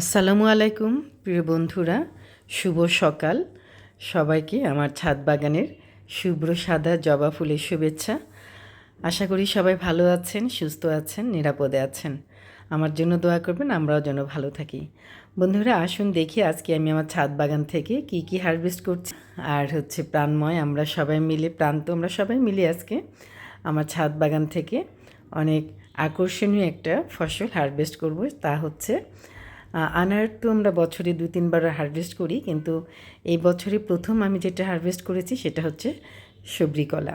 আসসালামু আলাইকুম, প্রিয় বন্ধুরা। শুভ সকাল। সবাইকে আমার ছাদ বাগানের শুভ্র সাদা জবা ফুলের শুভেচ্ছা। আশা করি সবাই ভালো আছেন, সুস্থ আছেন, নিরাপদে আছেন। আমার জন্য দোয়া করবেন, আমরাও যেন ভালো থাকি। বন্ধুরা, আসুন দেখি আজকে আমি আমার ছাদ বাগান থেকে কি কি হারভেস্ট করছি। আর হচ্ছে প্রাণময়, আমরা সবাই মিলে প্রাণ তো আমরা সবাই মিলে আজকে আমার ছাদ বাগান থেকে অনেক আকর্ষণীয় একটা ফসল হারভেস্ট করব। তা হচ্ছে আনার তো আমরা বছরে দু তিনবার হারভেস্ট করি, কিন্তু এই বছরে প্রথম আমি যেটা হারভেস্ট করেছি সেটা হচ্ছে সবরি কলা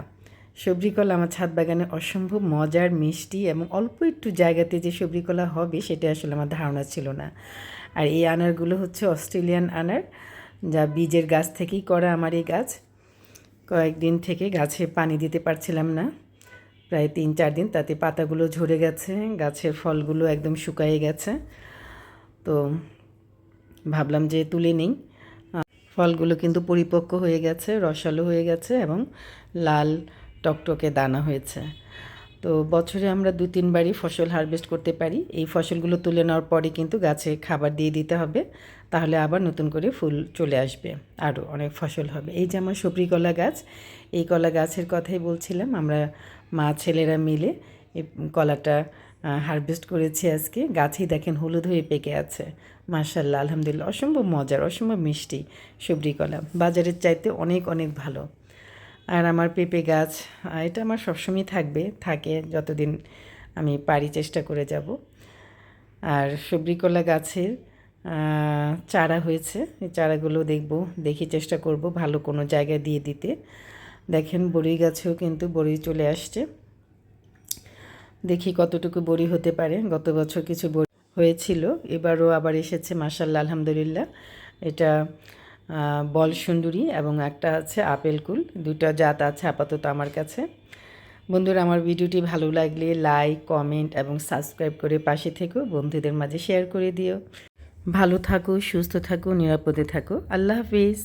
সবরি কলা আমার ছাদ বাগানে অসম্ভব মজার, মিষ্টি এবং অল্প একটু জায়গাতে যে সবরি কলা হবে সেটা আসলে আমার ধারণা ছিল না। আর এই আনারগুলো হচ্ছে অস্ট্রেলিয়ান আনার, যা বীজের গাছ থেকেই করা আমার এই গাছ। কয়েকদিন থেকে গাছে পানি দিতে পারছিলাম না, প্রায় তিন চার দিন তাতে পাতাগুলো ঝরে গেছে, গাছের ফলগুলো একদম শুকায়ে গেছে। তো ভাবলাম যে তুলে নিই। ফলগুলো কিন্তু পরিপক্ক হয়ে গেছে, রসালো হয়ে গেছে এবং লাল টকটকে দানা হয়েছে। তো বছরে আমরা দু তিনবারই ফসল হারভেস্ট করতে পারি। এই ফসলগুলো তুলে নেওয়ার পরে কিন্তু গাছে খাবার দিয়ে দিতে হবে। তাহলে আবার নতুন করে ফুল চলে আসবে, আরও অনেক ফসল হবে। এই যে আমার সবরি কলা গাছ, এই কলা গাছের কথাই বলছিলাম। আমরা মা ছেলেরা মিলে এই কলাটা হারভেস্ট করেছি আজকে। গাছেই দেখেন হলুদ হয়ে পেকে আছে। মার্শাল্লাহ আলহামদুলিল্লাহ। অসম্ভব মজার, অসম্ভব মিষ্টি সবরি কলা। বাজারের চাইতে অনেক অনেক ভালো। আর আমার পেঁপে গাছ এটা আমার সবসময় থাকবে, থাকে যতদিন আমি পারি চেষ্টা করে যাব। আর সবরি কলা গাছের চারা হয়েছে। এই চারাগুলো দেখব, দেখি চেষ্টা করব ভালো কোনো জায়গায় দিয়ে দিতে। দেখেন বড়ি গাছেও কিন্তু বড়ি চলে আসছে। দেখি কতটুকু বড়ি হতে পারে। গত বছর কিছু বড়ি হয়েছিল। এবারও আবার এসেছে মাসাল্লাহ আলহামদুলিল্লাহ। এটা বল সুন্দরী এবং একটা আছে আপেল কুল। দুটা জাত আছে আপাতত আমার কাছে। বন্ধুরা, আমার ভিডিওটি ভালো লাগলে লাইক, কমেন্ট এবং সাবস্ক্রাইব করে পাশে থেকো, বন্ধুদের মাঝে শেয়ার করে দিও। ভালো থাকো, সুস্থ থাকো, নিরাপদে থাকো। আল্লাহ হাফিজ।